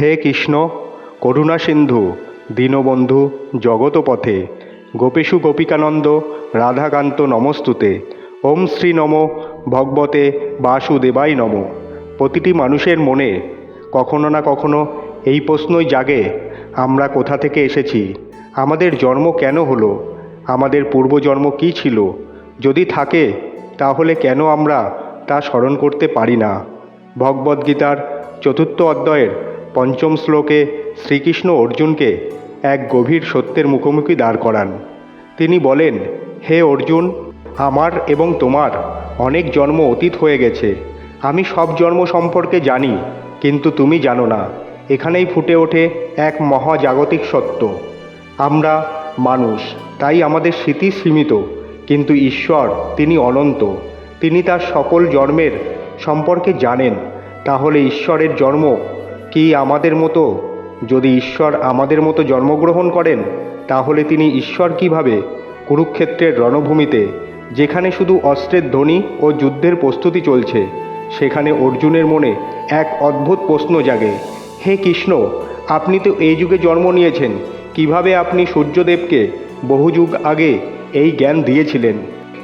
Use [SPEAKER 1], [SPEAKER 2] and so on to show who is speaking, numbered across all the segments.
[SPEAKER 1] হে কৃষ্ণ, করুণা সিন্ধু, দীনবন্ধু জগতপথে, গোপেশু গোপিকানন্দ, রাধাকান্ত নমস্তুতে, ওম শ্রী নম ভগবতে বাসুদেবাই নম। প্রতিটি মানুষের মনে কখনো না কখনো এই প্রশ্নই জাগে, আমরা কোথা থেকে এসেছি? আমাদের জন্ম কেন হলো? আমাদের পূর্বজন্ম কী ছিল? যদি থাকে, তাহলে কেন আমরা তা স্মরণ করতে পারি না? ভগবদ্গীতার চতুর্থ অধ্যায়ের পঞ্চম শ্লোকে শ্রীকৃষ্ণ অর্জুনকে এক গভীর সত্যের মুখোমুখি দাঁড় করান। তিনি বলেন, হে অর্জুন, আমার এবং তোমার অনেক জন্ম অতীত হয়ে গেছে। আমি সব জন্ম সম্পর্কে জানি, কিন্তু তুমি জানো না। এখানেই ফুটে ওঠে এক মহাজাগতিক সত্য। আমরা মানুষ, তাই আমাদের স্মৃতি সীমিত, কিন্তু ঈশ্বর তিনি অনন্ত। তিনি তার সকল জন্মের সম্পর্কে জানেন, তাহলে ঈশ্বরের জন্ম কি আমাদের মতো? যদি ঈশ্বর আমাদের মতো জন্মগ্রহণ করেন, তাহলে তিনি ঈশ্বর কীভাবে? কুরুক্ষেত্রের রণভূমিতে, যেখানে শুধু অস্ত্রের ধ্বনি ও যুদ্ধের প্রস্তুতি চলছে, সেখানে অর্জুনের মনে এক অদ্ভুত প্রশ্ন জাগে। হে কৃষ্ণ, আপনি তো এই যুগে জন্ম নিয়েছেন, কীভাবে আপনি সূর্যদেবকে বহু যুগ আগে এই জ্ঞান দিয়েছিলেন?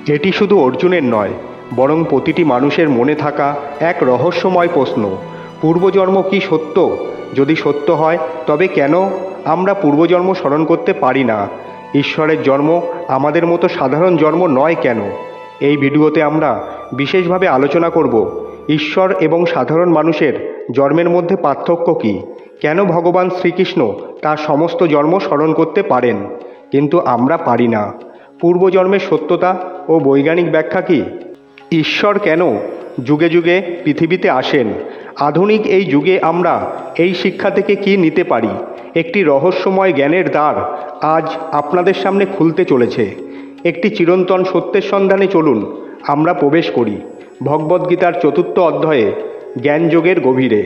[SPEAKER 1] এটি শুধু অর্জুনের নয়, বরং প্রতিটি মানুষের মনে থাকা এক রহস্যময় প্রশ্ন। পূর্বজন্ম কি সত্য? যদি সত্য হয়, তবে কেন আমরা পূর্বজন্ম স্মরণ করতে পারি না? ঈশ্বরের জন্ম আমাদের মতো সাধারণ জন্ম নয় কেন? এই ভিডিওতে আমরা বিশেষভাবে আলোচনা করব, ঈশ্বর এবং সাধারণ মানুষের জন্মের মধ্যে পার্থক্য কী? কেন ভগবান শ্রীকৃষ্ণ তার সমস্ত জন্ম স্মরণ করতে পারেন? কিন্তু আমরা পারি না। পূর্বজন্মের সত্যতা ও বৈজ্ঞানিক ব্যাখ্যা কী? ঈশ্বর কেন যুগে যুগে পৃথিবীতে আসেন? আধুনিক এই যুগে আমরা এই শিক্ষা থেকে কি নিতে পারি? একটি রহস্যময় জ্ঞানের দ্বার আজ আপনাদের সামনে খুলতে চলেছে। একটি চিরন্তন সত্যের সন্ধানে চলুন, আমরা প্রবেশ করি। ভগবদ্গীতার চতুর্থ অধ্যায়ে জ্ঞানযোগের গভীরে।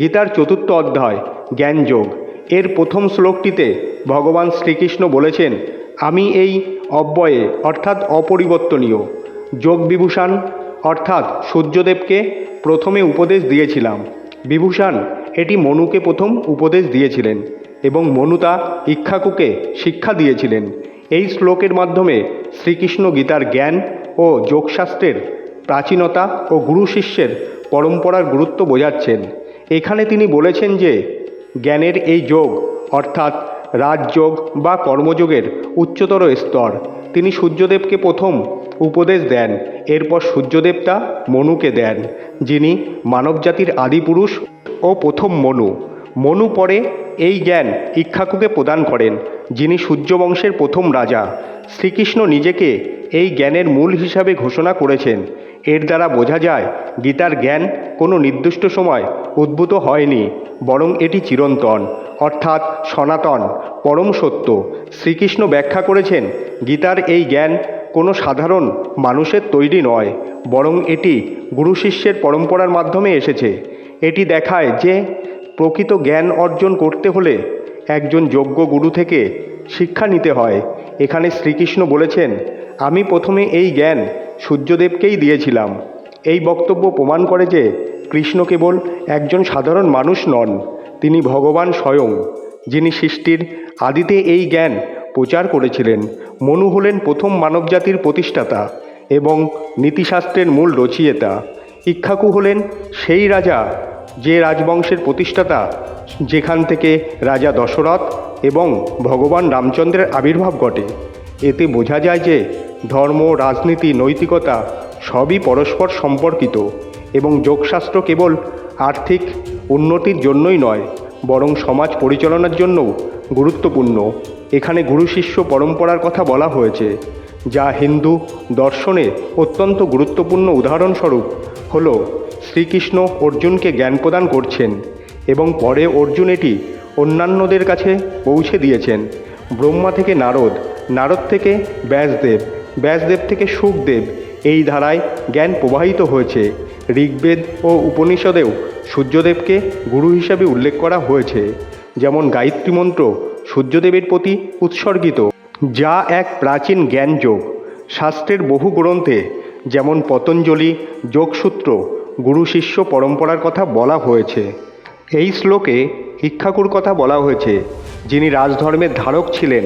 [SPEAKER 1] গীতার চতুর্থ অধ্যায় জ্ঞানযোগ এর প্রথম শ্লোকটিতে ভগবান শ্রীকৃষ্ণ বলেছেন, আমি এই অব্যয়ে, অর্থাৎ অপরিবর্তনীয় যোগ বিভূষণ অর্থাৎ সূর্যদেবকে প্রথমে উপদেশ দিয়েছিলাম। বিভূষণ, এটি মনুকে প্রথম উপদেশ দিয়েছিলেন এবং মনু তা ইক্ষাকুকে শিক্ষা দিয়েছিলেন। এই শ্লোকের মাধ্যমে শ্রীকৃষ্ণ গীতার জ্ঞান ও যোগশাস্ত্রের প্রাচীনতা ও গুরু শিষ্যের পরম্পরার গুরুত্ব বোঝাচ্ছেন। এখানে তিনি বলেছেন যে, জ্ঞানের এই যোগ, অর্থাৎ রাজযোগ বা কর্মযোগের উচ্চতর স্তর, তিনি সূর্যদেবকে প্রথম উপদেশ দেন। এরপর সূর্যদেবতা মনুকে দেন, যিনি মানবজাতির আদিপুরুষ ও প্রথম মনু। মনু পরে এই জ্ঞান ইক্ষাকুকে প্রদান করেন, যিনি সূর্যবংশের প্রথম রাজা। শ্রীকৃষ্ণ নিজেকে এই জ্ঞানের মূল হিসাবে ঘোষণা করেছেন। এর দ্বারা বোঝা যায়, গীতার জ্ঞান কোনো নির্দিষ্ট সময় উদ্ভূত হয়নি, বরং এটি চিরন্তন, অর্থাৎ সনাতন, পরম সত্য। শ্রীকৃষ্ণ ব্যাখ্যা করেছেন, গীতার এই জ্ঞান কোনো সাধারণ মানুষের তৈরি নয়, বরং এটি গুরু শিষ্যের পরম্পরার মাধ্যমে এসেছে। এটি দেখায় যে প্রকৃত জ্ঞান অর্জন করতে হলে একজন যোগ্য গুরু থেকে শিক্ষা নিতে হয়। এখানে শ্রীকৃষ্ণ বলেছেন, আমি প্রথমে এই জ্ঞান সূর্যদেবকেই দিয়েছিলাম। এই বক্তব্য প্রমাণ করে যে কৃষ্ণ কেবল একজন সাধারণ মানুষ নন, তিনি ভগবান স্বয়ং, যিনি সৃষ্টির আদিতে এই জ্ঞান প্রচার করেছিলেন। মনু হলেন প্রথম মানবজাতির প্রতিষ্ঠাতা এবং নীতিশাস্ত্রের মূল রচয়িতা। ইক্ষাকু হলেন সেই রাজা যে রাজবংশের প্রতিষ্ঠাতা, যেখান থেকে রাজা দশরথ এবং ভগবান রামচন্দ্রের আবির্ভাব ঘটে। এতে বোঝা যায় যে ধর্ম, রাজনীতি, নৈতিকতা সবই পরস্পর সম্পর্কিত এবং যোগশাস্ত্র কেবল আর্থিক উন্নতির জন্যই নয় বরং সমাজ পরিচালনার জন্যও গুরুত্বপূর্ণ। এখানে গুরু শিষ্য পরম্পরার কথা বলা হয়েছে, যা হিন্দু দর্শনে অত্যন্ত গুরুত্বপূর্ণ উদাহরণস্বরূপ হল শ্রীকৃষ্ণ অর্জুনকে জ্ঞান প্রদান করছেন এবং পরে অর্জুন এটি অন্যান্যদের কাছে পৌঁছে দিয়েছেন। ব্রহ্মা থেকে নারদ নারদ থেকে ব্যাসদেব ব্যাসদেব থেকে সুখদেব এই ধারায় জ্ঞান প্রবাহিত হয়েছে। ঋগ্বেদ ও উপনিষদেও সূর্যদেবকে গুরু হিসাবে উল্লেখ করা হয়েছে, যেমন গায়ত্রী মন্ত্র সূর্যদেবের প্রতি উৎসর্গিত, যা এক প্রাচীন জ্ঞানযোগ। শাস্ত্রের বহু গ্রন্থে যেমন পতঞ্জলি, যোগসূত্র, গুরু শিষ্য পরম্পরার কথা বলা হয়েছে। এই শ্লোকে ইক্ষাকুর কথা বলা হয়েছে, যিনি রাজধর্মের ধারক ছিলেন।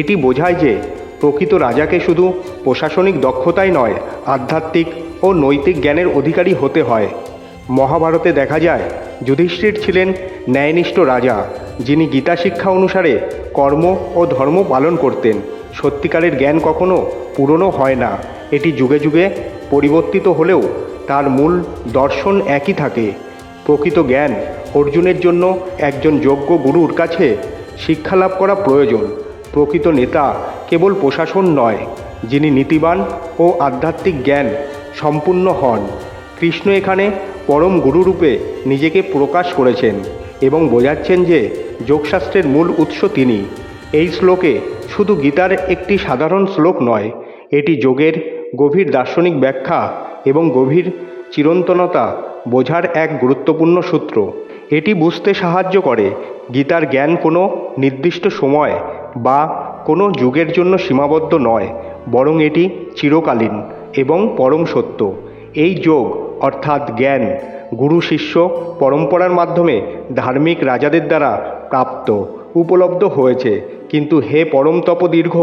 [SPEAKER 1] এটি বোঝায় যে প্রকৃত রাজাকে শুধু প্রশাসনিক দক্ষতাই নয়, আধ্যাত্মিক ও নৈতিক জ্ঞানের অধিকারী হতে হয়। মহাভারতে দেখা যায়, যুধিষ্ঠির ছিলেন ন্যায়নিষ্ঠ রাজা, যিনি গীতা শিক্ষা অনুসারে কর্ম ও ধর্ম পালন করতেন। সত্যিকারের জ্ঞান কখনো পুরনো হয় না। এটি যুগে যুগে পরিবর্তিত হলেও তার মূল দর্শন একই থাকে। প্রকৃত জ্ঞান অর্জুনের জন্য একজন যোগ্য গুরুর কাছে শিক্ষা লাভ করা প্রয়োজন। প্রকৃত নেতা কেবল প্রশাসন নয়, যিনি নীতিবান ও আধ্যাত্মিক জ্ঞান সম্পূর্ণ হন। কৃষ্ণ এখানে পরম গুরুরূপে নিজেকে প্রকাশ করেছেন এবং বোঝাচ্ছেন যে যোগশাস্ত্রের মূল উৎস তিনি। এই শ্লোকে শুধু গীতার একটি সাধারণ শ্লোক নয়, এটি যোগের গভীর দার্শনিক ব্যাখ্যা এবং গভীর চিরন্তনতা বোঝার এক গুরুত্বপূর্ণ সূত্র। এটি বুঝতে সাহায্য করে গীতার জ্ঞান কোনো নির্দিষ্ট সময় বা কোনো যুগের জন্য সীমাবদ্ধ নয়, বরং এটি চিরকালীন। এবং পরম সত্য। এই যোগ, অর্থাৎ জ্ঞান, গুরু শিষ্য পরম্পরার মাধ্যমে ধার্মিক রাজাদের দ্বারা প্রাপ্ত, উপলব্ধ হয়েছে। কিন্তু হে পরম তপ দীর্ঘ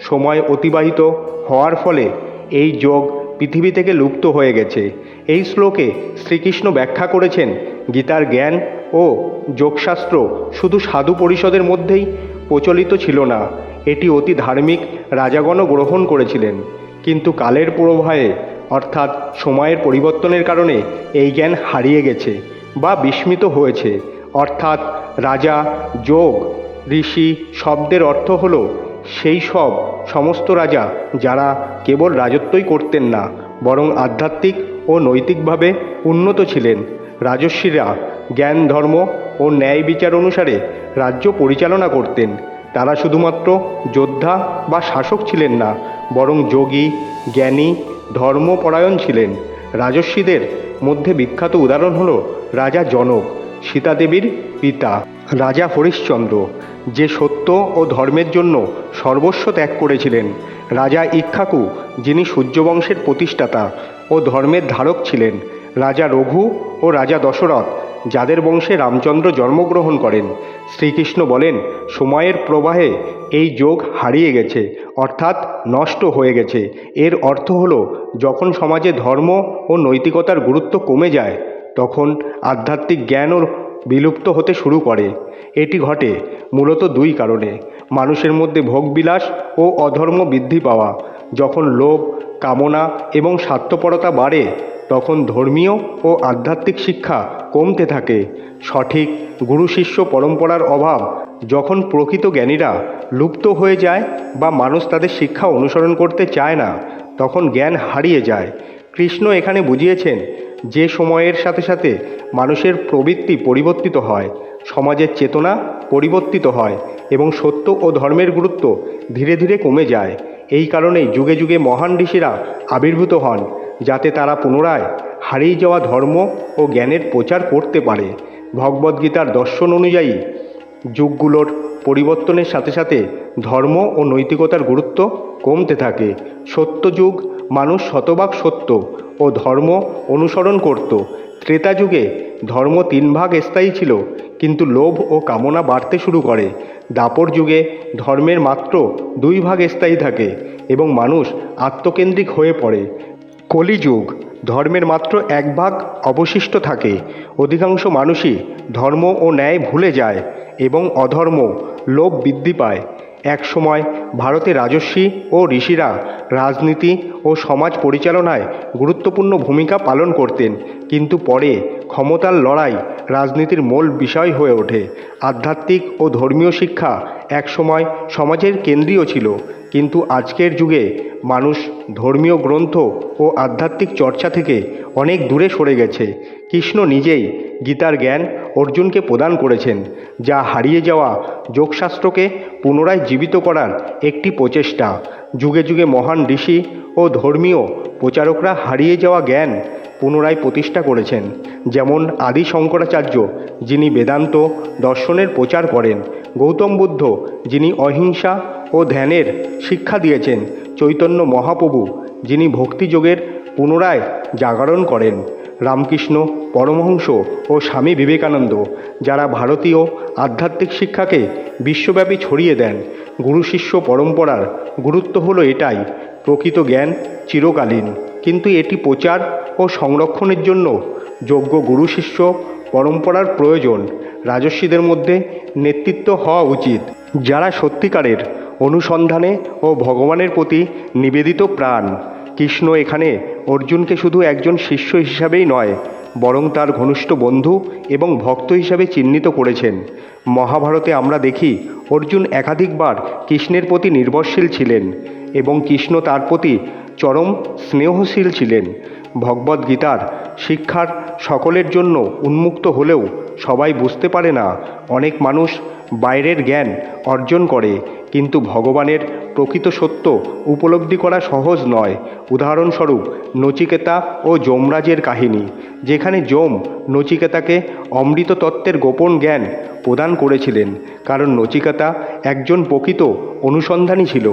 [SPEAKER 1] সময় অতিবাহিত হওয়ার ফলে এই যোগ পৃথিবী থেকে লুপ্ত হয়ে গেছে। এই শ্লোকে শ্রীকৃষ্ণ ব্যাখ্যা করেছেন, গীতার জ্ঞান ও যোগশাস্ত্র শুধু সাধু পরিষদের মধ্যেই প্রচলিত ছিল না। এটি অতি ধার্মিক রাজাগণও গ্রহণ করেছিলেন। কিন্তু কালের প্রবাহে অর্থাৎ সময়ের পরিবর্তনের কারণে, এই জ্ঞান হারিয়ে গেছে বা বিস্মিত হয়েছে। অর্থাৎ রাজা, যোগ, ঋষি শব্দের অর্থ হল, সেই সব সমস্ত রাজা যারা কেবল রাজত্বই করতেন না, বরং আধ্যাত্মিক ও নৈতিকভাবে উন্নত ছিলেন। রাজস্বীরা জ্ঞান, ধর্ম ও ন্যায় বিচার অনুসারে রাজ্য পরিচালনা করতেন। তারা শুধুমাত্র যোদ্ধা বা শাসক ছিলেন না বরং যোগী, জ্ঞানী, ধর্মপরায়ণ ছিলেন। রাজস্বীদের মধ্যে বিখ্যাত উদাহরণ হল রাজা জনক, সীতাদেবীর পিতা, রাজা হরিশ্চন্দ্র, যে সত্য ও ধর্মের জন্য সর্বস্ব ত্যাগ করেছিলেন। রাজা ইক্ষ্বাকু যিনি সূর্যবংশের প্রতিষ্ঠাতা ও ধর্মের ধারক ছিলেন। রাজা রঘু ও রাজা দশরথ যাদের বংশে রামচন্দ্র জন্মগ্রহণ করেন। শ্রীকৃষ্ণ বলেন, সময়ের প্রবাহে এই যোগ হারিয়ে গেছে, অর্থাৎ নষ্ট হয়ে গেছে। এর অর্থ হল, যখন সমাজে ধর্ম ও নৈতিকতার গুরুত্ব কমে যায়, তখন আধ্যাত্মিক জ্ঞানও বিলুপ্ত হতে শুরু করে। এটি ঘটে মূলত দুই কারণে। মানুষের মধ্যে ভোগবিলাস ও অধর্ম বৃদ্ধি পাওয়া, যখন লোভ, কামনা এবং স্বার্থপরতা বাড়ে তখন ধর্মীয় ও আধ্যাত্মিক শিক্ষা কমতে থাকে। সঠিক গুরু শিষ্য পরম্পরার অভাব যখন প্রকৃত জ্ঞানীরা লুপ্ত হয়ে যায় বা মানুষ তাদের শিক্ষা অনুসরণ করতে চায় না, তখন জ্ঞান হারিয়ে যায়। কৃষ্ণ এখানে বুঝিয়েছেন, যে সময়ের সাথে সাথে মানুষের প্রবৃত্তি পরিবর্তিত হয়, সমাজের চেতনা পরিবর্তিত হয় এবং সত্য ও ধর্মের গুরুত্ব ধীরে ধীরে কমে যায়। এই কারণেই যুগে যুগে মহান ঋষিরা আবির্ভূত হন। যাতে তারা পুনরায় হারিয়ে যাওয়া ধর্ম ও জ্ঞানের প্রচার করতে পারে। ভগবদ্গীতার দর্শন অনুযায়ী যুগগুলোর পরিবর্তনের সাথে সাথে ধর্ম ও নৈতিকতার গুরুত্ব কমতে থাকে। সত্য যুগ মানুষ শতভাগ সত্য ও ধর্ম অনুসরণ করত। ত্রেতা যুগে ধর্ম তিন ভাগ স্থায়ী ছিল, কিন্তু লোভ ও কামনা বাড়তে শুরু করে। দাপর যুগে ধর্মের মাত্র দুই ভাগ স্থায়ী থাকে এবং মানুষ আত্মকেন্দ্রিক হয়ে পড়ে। কলিযুগ ধর্মের মাত্র এক ভাগ অবশিষ্ট থাকে। অধিকাংশ মানুষই ধর্ম ও ন্যায় ভুলে যায় এবং অধর্ম, লোভ বৃদ্ধি পায়। এক সময় ভারতে রাজস্বী ও ঋষিরা রাজনীতি ও সমাজ পরিচালনায় গুরুত্বপূর্ণ ভূমিকা পালন করতেন। কিন্তু পরে ক্ষমতার লড়াই রাজনীতির মূল বিষয় হয়ে ওঠে। আধ্যাত্মিক ও ধর্মীয় শিক্ষা একসময় সমাজের কেন্দ্রীয় ছিল। কিন্তু আজকের যুগে মানুষ ধর্মীয় গ্রন্থ ও আধ্যাত্মিক চর্চা থেকে অনেক দূরে সরে গেছে। কৃষ্ণ নিজেই গীতার জ্ঞান অর্জুনকে প্রদান করেছেন, যা হারিয়ে যাওয়া যোগশাস্ত্রকে পুনরায় জীবিত করার একটি প্রচেষ্টা। যুগে যুগে মহান ঋষি ও ধর্মীয় প্রচারকরা হারিয়ে যাওয়া জ্ঞান পুনরায় প্রতিষ্ঠা করেছেন, যেমন আদি শঙ্করাচার্য যিনি বেদান্ত দর্শনের প্রচার করেন, গৌতম বুদ্ধ যিনি অহিংসা ও ধ্যানের শিক্ষা দিয়েছেন চৈতন্য মহাপ্রভু, যিনি ভক্তিযোগের পুনরায় জাগরণ করেন। রামকৃষ্ণ, পরমহংস ও স্বামী বিবেকানন্দ, যারা ভারতীয় আধ্যাত্মিক শিক্ষাকে বিশ্বব্যাপী ছড়িয়ে দেন, গুরু শিষ্য পরম্পরার গুরুত্ব হলো এটাই, প্রকৃত জ্ঞান চিরকালীন। কিন্তু এটি প্রচার ও সংরক্ষণের জন্য যোগ্য গুরু শিষ্য পরম্পরার প্রয়োজন, রাজস্বীদের মধ্যে নেতৃত্ব হওয়া উচিত। যারা সত্যিকারের অনুসন্ধানে ও ভগবানের প্রতি নিবেদিত প্রাণ। কৃষ্ণ এখানে অর্জুনকে শুধু একজন শিষ্য হিসাবেই নয়, বরং তার ঘনিষ্ঠ বন্ধু এবং ভক্ত হিসাবে চিহ্নিত করেছেন। মহাভারতে আমরা দেখি, অর্জুন একাধিকবার কৃষ্ণের প্রতি নির্ভরশীল ছিলেন এবং কৃষ্ণ তার প্রতি চরম স্নেহশীল ছিলেন। ভগবদ্গীতার শিক্ষার সকলের জন্য উন্মুক্ত হলেও সবাই বুঝতে পারে না, অনেক মানুষ বাইরের জ্ঞান অর্জন করে কিন্তু ভগবানের প্রকৃত সত্য উপলব্ধি করা সহজ নয়। উদাহরণস্বরূপ, নচিকেতা ও যমরাজের কাহিনী, যেখানে যম নচিকেতাকে অমৃত তত্ত্বের গোপন জ্ঞান প্রদান করেছিলেন, কারণ নচিকেতা একজন প্রকৃত অনুসন্ধানী ছিল।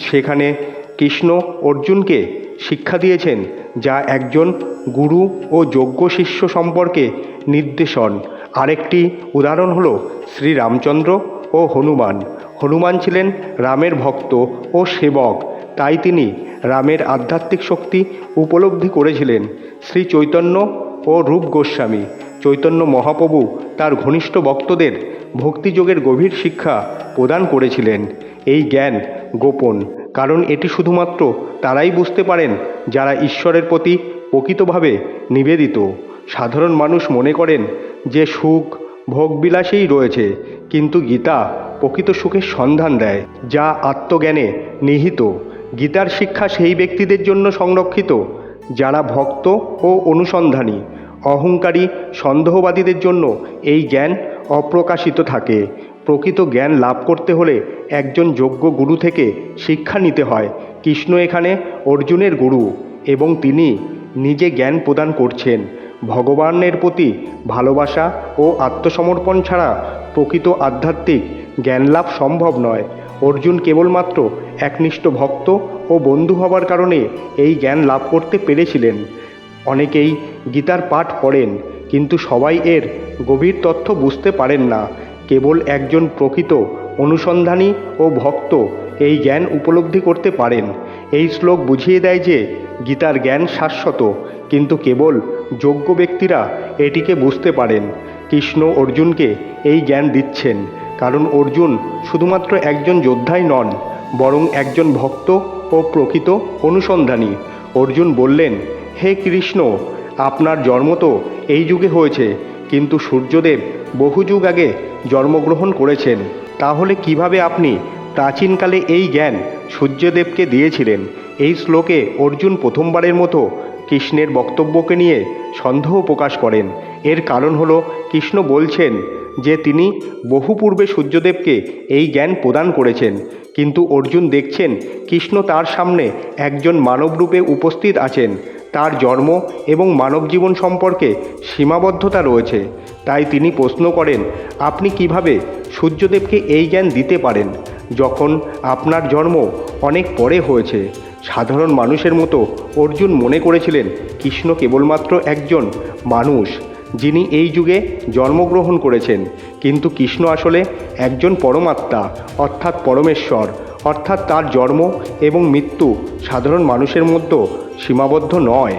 [SPEAKER 1] সেখানে কৃষ্ণ অর্জুনকে শিক্ষা দিয়েছেন, যা একজন গুরু ও যোগ্য শিষ্য সম্পর্কে নির্দেশন। আরেকটি উদাহরণ হল শ্রীরামচন্দ্র ও হনুমান। হনুমান ছিলেন রামের ভক্ত ও সেবক। তাই তিনি রামের আধ্যাত্মিক শক্তি উপলব্ধি করেছিলেন। শ্রী চৈতন্য ও রূপ গোস্বামী। চৈতন্য মহাপ্রভু তার ঘনিষ্ঠ ভক্তদের ভক্তিযোগের গভীর শিক্ষা প্রদান করেছিলেন। এই জ্ঞান গোপন, কারণ এটি শুধুমাত্র তারাই বুঝতে পারেন যারা ঈশ্বরের প্রতি প্রকৃতভাবে নিবেদিত। সাধারণ মানুষ মনে করেন যে সুখ, ভোগবিলাসেই রয়েছে, কিন্তু গীতা প্রকৃত সুখের সন্ধান দেয়, যা আত্মজ্ঞানে নিহিত। গীতার শিক্ষা সেই ব্যক্তিদের জন্য সংরক্ষিত, যারা ভক্ত ও অনুসন্ধানী। অহংকারী, সন্দেহবাদীদের জন্য এই জ্ঞান অপ্রকাশিত থাকে। প্রকৃত জ্ঞান লাভ করতে হলে একজন যোগ্য গুরু থেকে শিক্ষা নিতে হয়, কৃষ্ণ এখানে অর্জুনের গুরু এবং তিনি নিজে জ্ঞান প্রদান করছেন। ভগবানের প্রতি ভালোবাসা ও আত্মসমর্পণ ছাড়া প্রকৃত আধ্যাত্মিক জ্ঞান লাভ সম্ভব নয়। অর্জুন কেবলমাত্র একনিষ্ঠ ভক্ত ও বন্ধু হবার কারণে এই জ্ঞান লাভ করতে পেরেছিলেন। অনেকেই গীতার পাঠ পড়েন, কিন্তু সবাই এর গভীর তথ্য বুঝতে পারেন না। কেবল একজন প্রকৃত অনুসন্ধানী ও ভক্ত এই জ্ঞান উপলব্ধি করতে পারেন। এই শ্লোক বুঝিয়ে দেয় যে, গীতার জ্ঞান শাশ্বত, কিন্তু কেবল যোগ্য ব্যক্তিরা এটিকে বুঝতে পারেন। কৃষ্ণ অর্জুনকে এই জ্ঞান দিচ্ছেন, কারণ অর্জুন শুধুমাত্র একজন যোদ্ধাই নন, বরং একজন ভক্ত ও প্রকৃত অনুসন্ধানী। অর্জুন বললেন, হে কৃষ্ণ, আপনার জন্ম তো এই যুগে হয়েছে, কিন্তু সূর্যদেব বহু যুগ আগে জন্মগ্রহণ করেছেন। তাহলে কীভাবে আপনি প্রাচীনকালে এই জ্ঞান সূর্যদেবকে দিয়েছিলেন। এই শ্লোকে অর্জুন প্রথমবারের মতো কৃষ্ণের বক্তব্যকে নিয়ে সন্দেহ প্রকাশ করেন। এর কারণ হলো, কৃষ্ণ বলছেন যে তিনি বহু পূর্বে সূর্যদেবকে এই জ্ঞান প্রদান করেছেন। কিন্তু অর্জুন দেখছেন, কৃষ্ণ তার সামনে একজন মানবরূপে উপস্থিত আছেন। তার জন্ম এবং মানব জীবন সম্পর্কে সীমাবদ্ধতা রয়েছে। তাই তিনি প্রশ্ন করেন, আপনি কীভাবে সূর্যদেবকে এই জ্ঞান দিতে পারেন? যখন আপনার জন্ম অনেক পরে হয়েছে, সাধারণ মানুষের মতো অর্জুন মনে করেছিলেন কৃষ্ণ কেবলমাত্র একজন মানুষ, যিনি এই যুগে জন্মগ্রহণ করেছেন। কিন্তু কৃষ্ণ আসলে একজন পরমাত্মা, অর্থাৎ পরমেশ্বর, অর্থাৎ তার জন্ম এবং মৃত্যু সাধারণ মানুষের মধ্যে সীমাবদ্ধ নয়।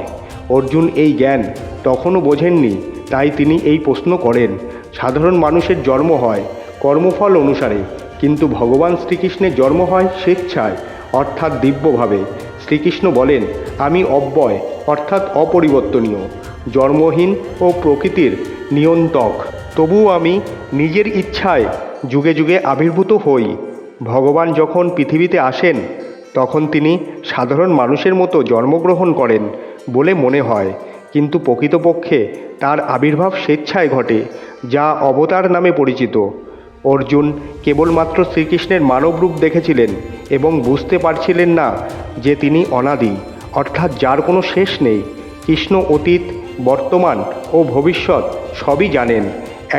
[SPEAKER 1] অর্জুন এই জ্ঞান তখনও বোঝেননি, তাই তিনি এই প্রশ্ন করেন, সাধারণ মানুষের জন্ম হয় কর্মফল অনুসারে কিন্তু ভগবান শ্রীকৃষ্ণের জন্ম হয় স্বেচ্ছায়, অর্থাৎ দিব্যভাবে। শ্রীকৃষ্ণ বলেন, আমি অব্যয়, অর্থাৎ অপরিবর্তনীয়, জন্মহীন ও প্রকৃতির নিয়ন্তক তবুও আমি নিজের ইচ্ছায় যুগে যুগে আবির্ভূত হই। ভগবান যখন পৃথিবীতে আসেন, তখন তিনি সাধারণ মানুষের মতো জন্মগ্রহণ করেন বলে মনে হয়। কিন্তু প্রকৃতপক্ষে তার আবির্ভাব স্বেচ্ছায় ঘটে, যা অবতার নামে পরিচিত। অর্জুন কেবলমাত্র শ্রীকৃষ্ণের মানব রূপ দেখেছিলেন এবং বুঝতে পারছিলেন না যে তিনি অনাদি, অর্থাৎ যার কোনো শেষ নেই। কৃষ্ণ অতীত, বর্তমান ও ভবিষ্যৎ সবই জানেন।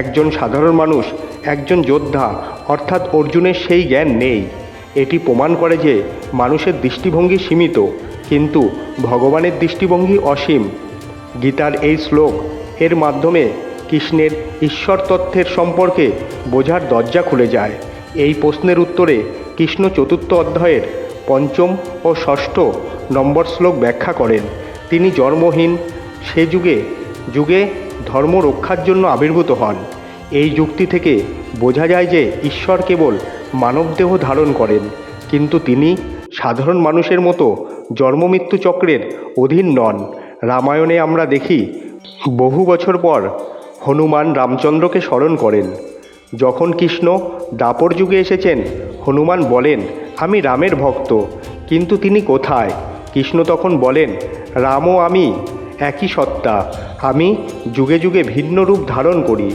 [SPEAKER 1] একজন সাধারণ মানুষ, একজন যোদ্ধা, অর্থাৎ অর্জুনের সেই জ্ঞান নেই। এটি প্রমাণ করে যে মানুষের দৃষ্টিভঙ্গি সীমিত, কিন্তু ভগবানের দৃষ্টিভঙ্গি অসীম। গীতার এই শ্লোক এর মাধ্যমে কৃষ্ণের ঈশ্বর তত্ত্বের সম্পর্কে বোঝার দরজা খুলে যায়। এই প্রশ্নের উত্তরে কৃষ্ণ চতুর্থ অধ্যায়ের পঞ্চম ও ষষ্ঠ নম্বর শ্লোক ব্যাখ্যা করেন। তিনি জন্মহীন, সে যুগে যুগে ধর্ম রক্ষার জন্য আবির্ভূত হন। এই যুক্তি থেকে বোঝা যায় যে ঈশ্বর কেবল মানবদেহ ধারণ করেন, কিন্তু তিনি সাধারণ মানুষের মতো জন্মমৃত্যু চক্রের অধীন নন। রামায়ণে আমরা দেখি, বহু বছর পর হনুমান রামচন্দ্রকে স্মরণ করেন। যখন কৃষ্ণ দাপর যুগে এসেছেন, হনুমান বলেন, আমি রামের ভক্ত, কিন্তু তিনি কোথায়? কৃষ্ণ তখন বলেন, রামও আমি, একই সত্তা, আমি যুগে যুগে ভিন্ন রূপ ধারণ করি।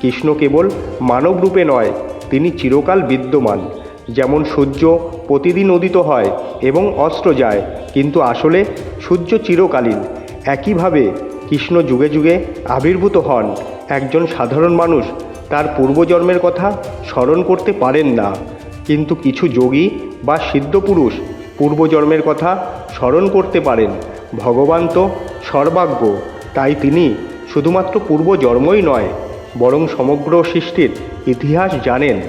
[SPEAKER 1] কৃষ্ণ কেবল মানব রূপে নয়, তিনি চিরকাল বিদ্যমান। যেমন সূর্য প্রতিদিন উদিত হয় এবং অস্ত্র যায়, কিন্তু আসলে সূর্য চিরকালীন। একইভাবে কৃষ্ণ যুগে যুগে আবির্ভূত হন। একজন সাধারণ মানুষ তার পূর্বজন্মের কথা স্মরণ করতে পারেন না। কিন্তু কিছু যোগী বা সিদ্ধপুরুষ পূর্বজন্মের কথা স্মরণ করতে পারেন। ভগবান তো সর্বাজ্ঞ তাই তিনি শুধুমাত্র পূর্বজন্মই নয়, বরং সমগ্র সৃষ্টির ইতিহাস জানেন।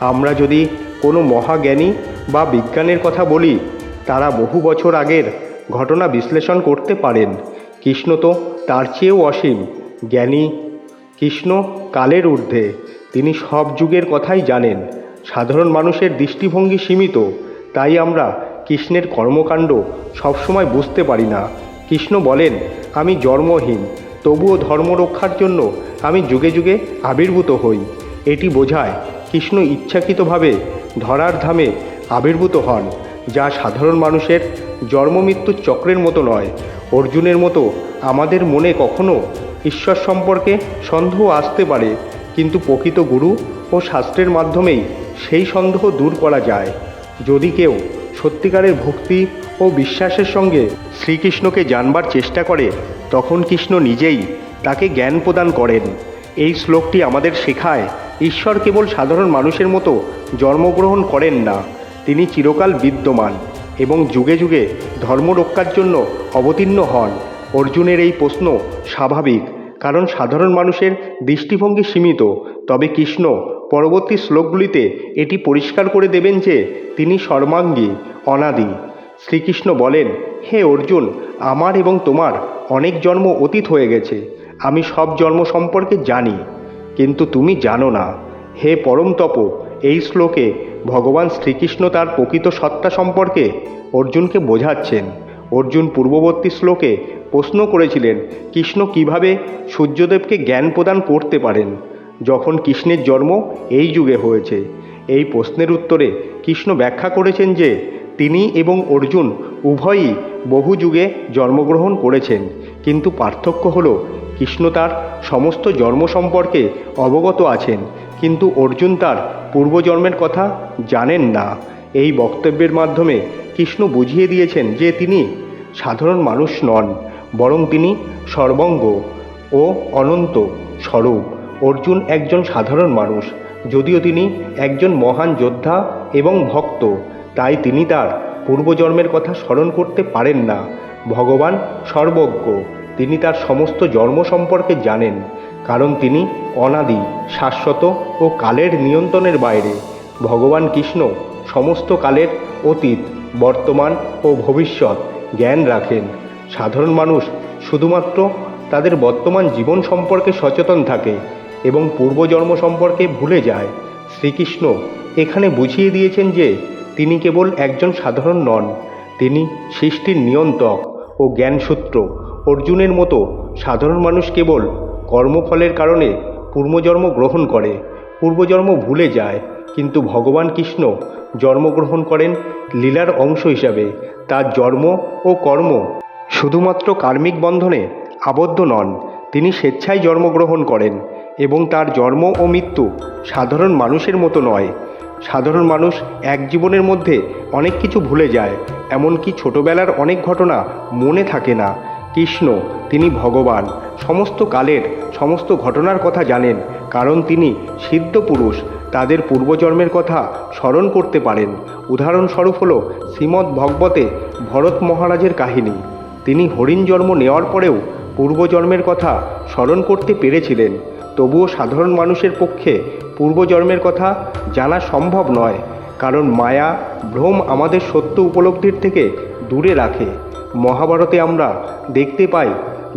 [SPEAKER 1] আমরা যদি কোনো মহাজ্ঞানী বা বিজ্ঞানের কথা বলি, তারা বহু বছর আগের ঘটনা বিশ্লেষণ করতে পারেন। কৃষ্ণ তো তার চেয়েও অসীম। জ্ঞানী, কৃষ্ণ, কালের ঊর্ধ্বে। তিনি সব যুগের কথাই জানেন। সাধারণ মানুষের দৃষ্টিভঙ্গি সীমিত। তাই আমরা কৃষ্ণের কর্মকাণ্ড সবসময় বুঝতে পারি না। কৃষ্ণ বলেন, আমি জন্মহীন। তবুও ধর্ম রক্ষার জন্য আমি যুগে যুগে আবির্ভূত হই। এটি বোঝায় কৃষ্ণ ইচ্ছাকৃতভাবে ধরার ধামে আবির্ভূত হন, যা সাধারণ মানুষের জন্মমৃত্যুর চক্রের মতো নয়। অর্জুনের মতো আমাদের মনে কখনো ঈশ্বর সম্পর্কে সন্দেহ আসতে পারে, কিন্তু প্রকৃত গুরু ও শাস্ত্রের মাধ্যমেই সেই সন্দেহ দূর করা যায়। যদি কেউ সত্যিকারের ভক্তি ও বিশ্বাসের সঙ্গে শ্রীকৃষ্ণকে জানবার চেষ্টা করে, তখন কৃষ্ণ নিজেই তাকে জ্ঞান প্রদান করেন। এই শ্লোকটি আমাদের শেখায়, ঈশ্বর কেবল সাধারণ মানুষের মতো জন্মগ্রহণ করেন না, তিনি চিরকাল বিদ্যমান। এবং যুগে যুগে ধর্ম রক্ষার জন্য অবতীর্ণ হন। অর্জুনের এই প্রশ্ন স্বাভাবিক, কারণ সাধারণ মানুষের দৃষ্টিভঙ্গি সীমিত। তবে কৃষ্ণ পরবর্তী শ্লোকগুলিতে এটি পরিষ্কার করে দেবেন যে তিনি সর্বাঙ্গী, অনাদি। শ্রীকৃষ্ণ বলেন, হে অর্জুন, আমার এবং তোমার অনেক জন্ম অতীত হয়ে গেছে। আমি সব জন্ম সম্পর্কে জানি, কিন্তু তুমি জানো না। হে পরম তপ এই শ্লোকে ভগবান শ্রীকৃষ্ণ তার প্রকৃত সত্তা সম্পর্কে অর্জুনকে বোঝাচ্ছেন। অর্জুন পূর্ববর্তী শ্লোকে প্রশ্ন করেছিলেন, কৃষ্ণ কীভাবে সূর্যদেবকে জ্ঞান প্রদান করতে পারেন? যখন কৃষ্ণের জন্ম এই যুগে হয়েছে। এই প্রশ্নের উত্তরে কৃষ্ণ ব্যাখ্যা করেছেন যে, তিনি এবং অর্জুন উভয়ই বহু যুগে জন্মগ্রহণ করেছেন। কিন্তু পার্থক্য হল, কৃষ্ণ তার সমস্ত জন্ম সম্পর্কে অবগত আছেন। কিন্তু অর্জুন তার পূর্বজন্মের কথা জানেন না। এই বক্তব্যের মাধ্যমে কৃষ্ণ বুঝিয়ে দিয়েছেন যে তিনি সাধারণ মানুষ নন, বরং তিনি সর্বঙ্গ ও অনন্ত স্বরূপ। অর্জুন একজন সাধারণ মানুষ, যদিও তিনি একজন মহান যোদ্ধা এবং ভক্ত, তাই তিনি তার পূর্বজন্মের কথা স্মরণ করতে পারেন না। ভগবান সর্বজ্ঞ, তিনি তার সমস্ত জন্ম সম্পর্কে জানেন। কারণ তিনি অনাদি, শাশ্বত ও কালের নিয়ন্ত্রণের বাইরে। ভগবান কৃষ্ণ সমস্ত কালের অতীত, বর্তমান ও ভবিষ্যৎ জ্ঞান রাখেন। সাধারণ মানুষ শুধুমাত্র তাদের বর্তমান জীবন সম্পর্কে সচেতন থাকে এবং পূর্বজন্ম সম্পর্কে ভুলে যায়। শ্রীকৃষ্ণ এখানে বুঝিয়ে দিয়েছেন যে, তিনি কেবল একজন সাধারণ নন, তিনি সৃষ্টির নিয়ন্ত্রক ও জ্ঞানসূত্র। অর্জুনের মতো সাধারণ মানুষ কেবল কর্মফলের কারণে পূর্বজন্ম গ্রহণ করে, পূর্বজন্ম ভুলে যায়, কিন্তু ভগবান কৃষ্ণ জন্মগ্রহণ করেন লীলার অংশ হিসাবে। তার জন্ম ও কর্ম শুধুমাত্র কার্মিক বন্ধনে আবদ্ধ নন, তিনি স্বেচ্ছায় জন্মগ্রহণ করেন এবং তার জন্ম ও মৃত্যু সাধারণ মানুষের মতো নয়। সাধারণ মানুষ এক জীবনের মধ্যে অনেক কিছু ভুলে যায়, এমনকি ছোটবেলার অনেক ঘটনা মনে থাকে না। কৃষ্ণ, তিনি ভগবান। সমস্ত কালের, সমস্ত ঘটনার কথা জানেন, কারণ তিনি সিদ্ধ পুরুষ। তাদের পূর্বজন্মের কথা স্মরণ করতে পারেন। উদাহরণস্বরূপ হল শ্রীমদ্ ভগবতে ভরত মহারাজের কাহিনী। তিনি হরিণ জন্ম নেওয়ার পরেও পূর্বজন্মের কথা স্মরণ করতে পেরেছিলেন। তবুও সাধারণ মানুষের পক্ষে পূর্বজন্মের কথা জানা সম্ভব নয়, কারণ মায়া, ভ্রম আমাদের সত্য উপলব্ধির থেকে দূরে রাখে। মহাভারতে আমরা দেখতে পাই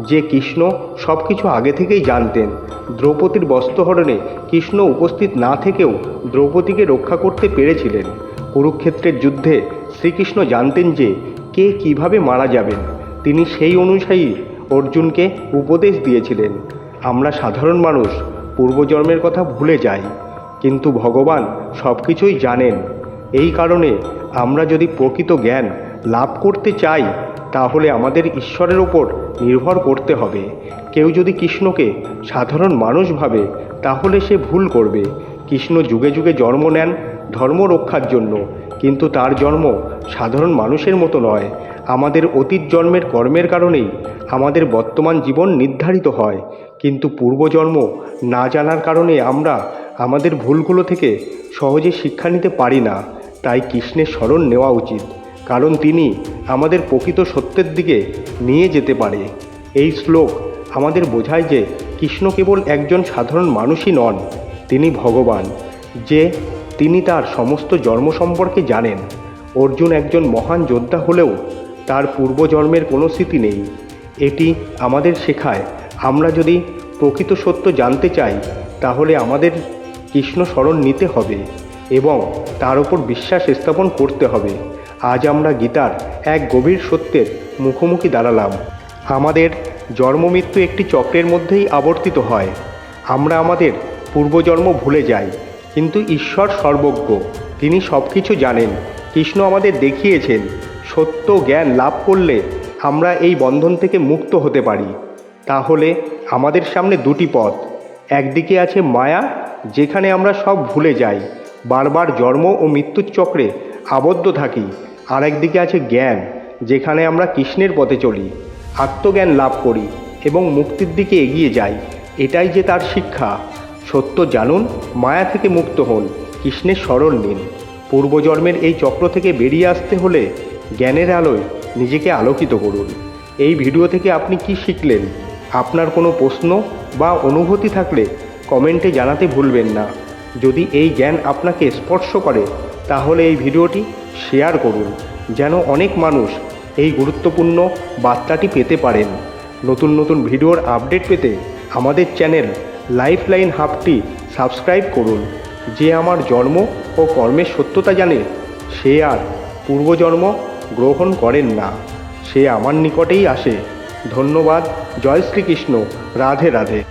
[SPEAKER 1] যে কৃষ্ণ সব কিছু আগে থেকেই জানতেন। দ্রৌপদীর বস্ত্রহরণে কৃষ্ণ উপস্থিত না থেকেও দ্রৌপদীকে রক্ষা করতে পেরেছিলেন। কুরুক্ষেত্রের যুদ্ধে শ্রীকৃষ্ণ জানতেন যে কে কীভাবে মারা যাবেন। তিনি সেই অনুযায়ী অর্জুনকে উপদেশ দিয়েছিলেন। আমরা সাধারণ মানুষ পূর্বজন্মের কথা ভুলে যাই, কিন্তু ভগবান সব কিছুই জানেন। এই কারণে আমরা যদি প্রকৃত জ্ঞান লাভ করতে চাই তাহলে আমাদের ঈশ্বরের ওপর নির্ভর করতে হবে। কেউ যদি কৃষ্ণকে সাধারণ মানুষ ভাবে, তাহলে সে ভুল করবে। কৃষ্ণ যুগে যুগে জন্ম নেন ধর্ম রক্ষার জন্য, কিন্তু তার জন্ম সাধারণ মানুষের মতো নয়। আমাদের অতীত জন্মের কর্মের কারণেই আমাদের বর্তমান জীবন নির্ধারিত হয়। কিন্তু পূর্বজন্ম না জানার কারণে আমরা আমাদের ভুলগুলো থেকে সহজে শিক্ষা নিতে পারি না। তাই কৃষ্ণের স্মরণ নেওয়া উচিত। কারণ তিনি আমাদের প্রকৃত সত্যের দিকে নিয়ে যেতে পারে। এই শ্লোক আমাদের বোঝায় যে কৃষ্ণ কেবল একজন সাধারণ মানুষই নন, তিনি ভগবান, যে তিনি তার সমস্ত জন্ম সম্পর্কে জানেন। অর্জুন একজন মহান যোদ্ধা হলেও তার পূর্বজন্মের কোনো স্মৃতি নেই। এটি আমাদের শেখায়, আমরা যদি প্রকৃত সত্য জানতে চাই, তাহলে আমাদের কৃষ্ণ স্মরণ নিতে হবে। এবং তার উপর বিশ্বাস স্থাপন করতে হবে। আজ আমরা গীতার এক গভীর সত্যের মুখোমুখি দাঁড়ালাম। আমাদের জন্মমৃত্যু একটি চক্রের মধ্যেই আবর্তিত হয়। আমরা আমাদের পূর্বজন্ম ভুলে যাই, কিন্তু ঈশ্বর সর্বজ্ঞ। তিনি সব কিছু জানেন। কৃষ্ণ আমাদের দেখিয়েছেন, সত্য জ্ঞান লাভ করলে আমরা এই বন্ধন থেকে মুক্ত হতে পারি। তাহলে আমাদের সামনে দুটি পথ। একদিকে আছে মায়া, যেখানে আমরা সব ভুলে যাই। বারবার জন্ম ও মৃত্যুর চক্রে আবদ্ধ থাকি। আর একদিকে আছে জ্ঞান, যেখানে আমরা কৃষ্ণের পথে চলি, আত্মজ্ঞান লাভ করি এবং মুক্তির দিকে এগিয়ে যাই। এটাই যে তার শিক্ষা। সত্য জানুন, মায়া থেকে মুক্ত হন, কৃষ্ণের স্মরণ নিন। পূর্বজন্মের এই চক্র থেকে বেরিয়ে আসতে হলে জ্ঞানের আলোয় নিজেকে আলোকিত করুন। এই ভিডিও থেকে আপনি কি শিখলেন? আপনার কোনো প্রশ্ন বা অনুভূতি থাকলে কমেন্টে জানাতে ভুলবেন না। যদি এই জ্ঞান আপনাকে স্পর্শ করে, তাহলে এই ভিডিওটি শেয়ার করুন, যেন অনেক মানুষ এই গুরুত্বপূর্ণ বার্তাটি পেতে পারেন। নতুন নতুন ভিডিওর আপডেট পেতে আমাদের চ্যানেল লাইফলাইন হাবটি সাবস্ক্রাইব করুন, যে আমার জন্ম ও কর্মের সত্যতা জানে, সে আর পূর্বজন্ম গ্রহণ করেন না। সে আমার নিকটেই আসে। ধন্যবাদ। জয় শ্রীকৃষ্ণ। রাধে রাধে।